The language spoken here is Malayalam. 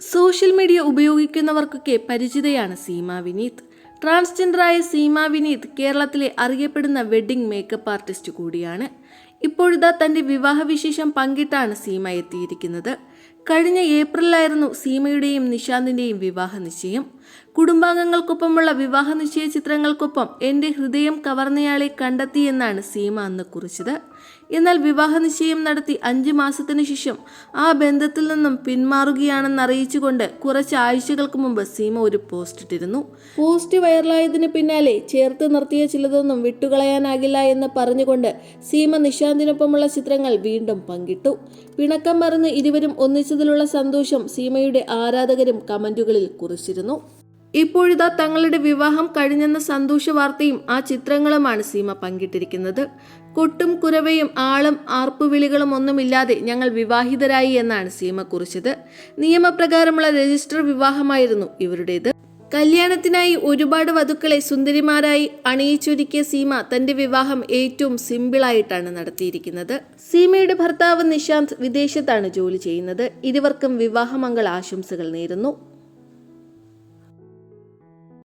സോഷ്യൽ മീഡിയ ഉപയോഗിക്കുന്നവർക്കൊക്കെ പരിചിതയാണ് സീമ വിനീത്. ട്രാൻസ്ജെൻഡറായ സീമ വിനീത് കേരളത്തിലെ അറിയപ്പെടുന്ന വെഡ്ഡിംഗ് മേക്കപ്പ് ആർട്ടിസ്റ്റ് കൂടിയാണ്. ഇപ്പോഴിതാ തന്റെ വിവാഹവിശേഷം പങ്കിട്ടാണ് സീമ എത്തിയിരിക്കുന്നത്. കഴിഞ്ഞ ഏപ്രിലായിരുന്നു സീമയുടെയും നിശാന്തിന്റെയും വിവാഹ നിശ്ചയം കുടുംബാംഗങ്ങൾക്കൊപ്പമുള്ള വിവാഹ നിശ്ചയ ചിത്രങ്ങൾക്കൊപ്പം എന്റെ ഹൃദയം കവർന്നയാളെ കണ്ടെത്തിയെന്നാണ് സീമ അന്ന് കുറിച്ചത്. എന്നാൽ വിവാഹ നിശ്ചയം നടത്തി അഞ്ച് മാസത്തിനു ശേഷം ആ ബന്ധത്തിൽ നിന്നും പിന്മാറുകയാണെന്ന് അറിയിച്ചുകൊണ്ട് കുറച്ച് ആഴ്ചകൾക്ക് മുമ്പ് സീമ ഒരു പോസ്റ്റ് ഇട്ടിരുന്നു. പോസ്റ്റ് വൈറലായതിന് പിന്നാലെ ചേർത്ത് നിർത്തിയ ചിലതൊന്നും വിട്ടുകളയാനാകില്ല എന്ന് പറഞ്ഞുകൊണ്ട് സീമ നിശാന്തിനൊപ്പമുള്ള ചിത്രങ്ങൾ വീണ്ടും പങ്കിട്ടു. പിണക്കം മറന്ന് ഇരുവരും ഒന്നിച്ചതിലുള്ള സന്തോഷം സീമയുടെ ആരാധകരും കമന്റുകളിൽ കുറിച്ചിരുന്നു. ഇപ്പോഴിതാ തങ്ങളുടെ വിവാഹം കഴിഞ്ഞെന്ന സന്തോഷ വാർത്തയും ആ ചിത്രങ്ങളുമാണ് സീമ പങ്കിട്ടിരിക്കുന്നത്. കൊട്ടും കുരവയും ആളും ആർപ്പുവിളികളും ഒന്നുമില്ലാതെ ഞങ്ങൾ വിവാഹിതരായി എന്നാണ് സീമ കുറിച്ചത്. നിയമപ്രകാരമുള്ള രജിസ്റ്റർ വിവാഹമായിരുന്നു ഇവരുടേത്. കല്യാണത്തിനായി ഒരുപാട് വധുക്കളെ സുന്ദരിമാരായി അണിയിച്ചൊരുക്കിയ സീമ തന്റെ വിവാഹം ഏറ്റവും സിമ്പിളായിട്ടാണ് നടത്തിയിരിക്കുന്നത്. സീമയുടെ ഭർത്താവ് നിശാന്ത് വിദേശത്താണ് ജോലി ചെയ്യുന്നത്. ഇരുവർക്കും വിവാഹമംഗള ആശംസകൾ നേരുന്നു.